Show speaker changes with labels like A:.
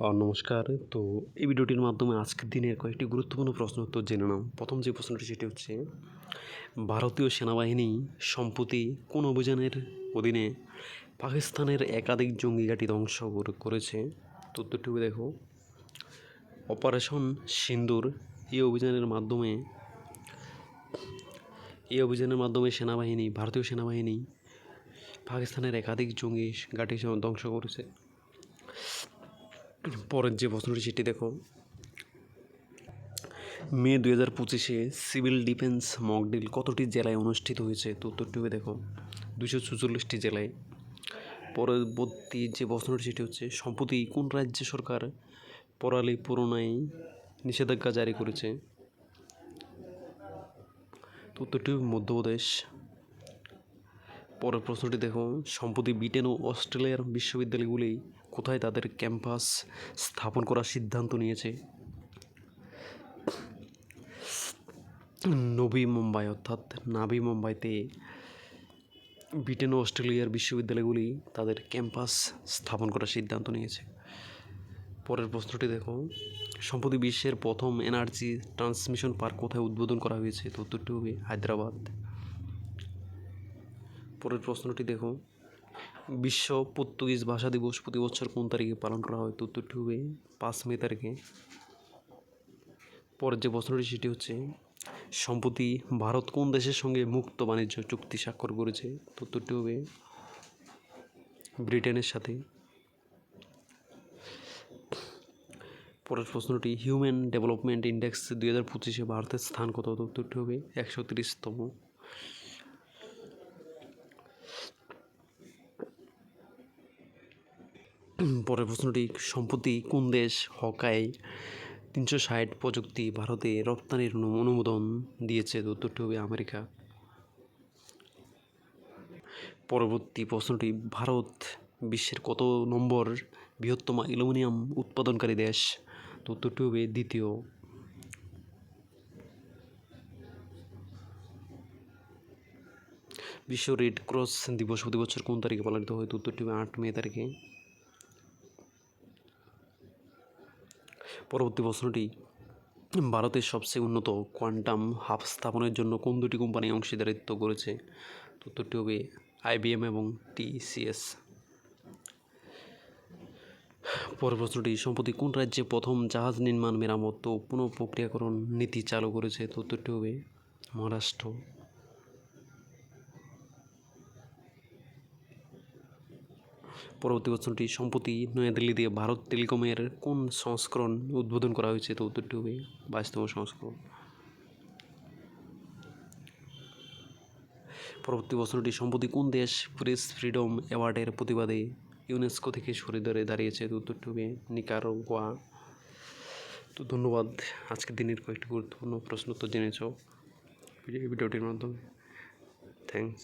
A: নমস্কার। তো এই ভিডিওটির মাধ্যমে আজকের দিনের কয়েকটি গুরুত্বপূর্ণ প্রশ্ন উত্তর জেনে নাম প্রথম যে প্রশ্নটি, সেটি হচ্ছে, ভারতীয় সেনাবাহিনী সম্প্রতি কোন অভিযানের অধীনে পাকিস্তানের একাধিক জঙ্গি ঘাঁটি ধ্বংস করেছে? তো উত্তরটি দেখো, অপারেশন সিন্দুর, এই অভিযানের মাধ্যমে, এই অভিযানের মাধ্যমে সেনাবাহিনী, ভারতীয় সেনাবাহিনী পাকিস্তানের একাধিক জঙ্গি ঘাঁটি ধ্বংস করেছে। পরের যে প্রশ্নটি, সেটি দেখো। মে দুই হাজার পঁচিশে সিভিল ডিফেন্স মকডিল কতটি জেলায় অনুষ্ঠিত হয়েছে? তো উত্তরটি দেখো দুশো চুচল্লিশটি জেলায়। পরবর্তী যে প্রশ্নটি, সেটি হচ্ছে, সম্প্রতি কোন রাজ্য সরকার পরালি পুরোনায় নিষেধাজ্ঞা জারি করেছে? উত্তরটি মধ্যপ্রদেশ। পরের প্রশ্নটি দেখো, সম্প্রতি ব্রিটেন ও অস্ট্রেলিয়ার বিশ্ববিদ্যালয়গুলি কোথায় তাদের ক্যাম্পাস স্থাপন করার সিদ্ধান্ত নিয়েছে? নবী মুম্বাই, অর্থাৎ নাভি মুম্বাইতে ব্রিটেন ও অস্ট্রেলিয়ার বিশ্ববিদ্যালয়গুলি তাদের ক্যাম্পাস স্থাপন করার সিদ্ধান্ত নিয়েছে। পরের প্রশ্নটি দেখো, সম্প্রতি বিশ্বের প্রথম এনার্জি ট্রান্সমিশন পার্ক কোথায় উদ্বোধন করা হয়েছে? তো উত্তরটি হবে হায়দ্রাবাদ। পরের প্রশ্নটি দেখো বিশ্ব পর্তুগিজ ভাষা দিবস প্রতি বছর কোন তারিখে পালন করা হয়? তো উত্তরটি হবে পাঁচ মে তারিখে। পরের যে প্রশ্নটি, সেটি হচ্ছে, সম্প্রতি ভারত কোন দেশের সঙ্গে মুক্ত বাণিজ্য চুক্তি স্বাক্ষর করেছে? তো উত্তরটি হবে ব্রিটেনের সাথে। পরের প্রশ্নটি, হিউম্যান ডেভেলপমেন্ট ইন্ডেক্স দুই হাজার পঁচিশে ভারতের স্থান কত? উত্তরটি হবে একশো তিরিশতম। পরের প্রশ্নটি, সম্প্রতি কোন দেশ হকাই তিনশো ষাট প্রযুক্তি ভারতে রপ্তানির অনুমোদন দিয়েছে? উত্তরটি হবে আমেরিকা। পরবর্তী প্রশ্নটি, ভারত বিশ্বের কত নম্বর বৃহত্তম অ্যালুমিনিয়াম উৎপাদনকারী দেশ? তো উত্তরটি হবে দ্বিতীয়। বিশ্ব রেড ক্রস দিবস প্রতি বছর কোন তারিখে পালিত হয়? তো উত্তরটি হবে আট মে তারিখে। পরবর্তী প্রশ্নটি ভারতের সবচেয়ে উন্নত কোয়ান্টাম হাব স্থাপনের জন্য কোন দুটি কোম্পানি অংশীদারিত্ব করেছে? উত্তরটি হবে আইবিএম এবং টিসিএস পরের প্রশ্নটি, সম্প্রতি কোন রাজ্যে প্রথম জাহাজ নির্মাণ মেরামত ও পুনঃপ্রক্রিয়াকরণ নীতি চালু করেছে? তো উত্তরটি হবে মহারাষ্ট্র। পরবর্তী প্রশ্নটি সম্প্রতি নয়াদিল্লিতে ভারত টেলিকমের কোন সংস্করণ উদ্বোধন করা হয়েছে? তো উত্তরটি হবে বাইশতম সংস্করণ। পরবর্তী প্রশ্নটি সম্প্রতি কোন দেশ প্রেস ফ্রিডম অ্যাওয়ার্ডের প্রতিবাদে ইউনেস্কো থেকে সরে ধরে দাঁড়িয়েছে? তো উত্তরটি হবে নিকারোগুয়া তো ধন্যবাদ। আজকের দিনের কয়েকটি গুরুত্বপূর্ণ প্রশ্ন তো জেনেছ। ভিডিওটির মাধ্যমে। থ্যাংকস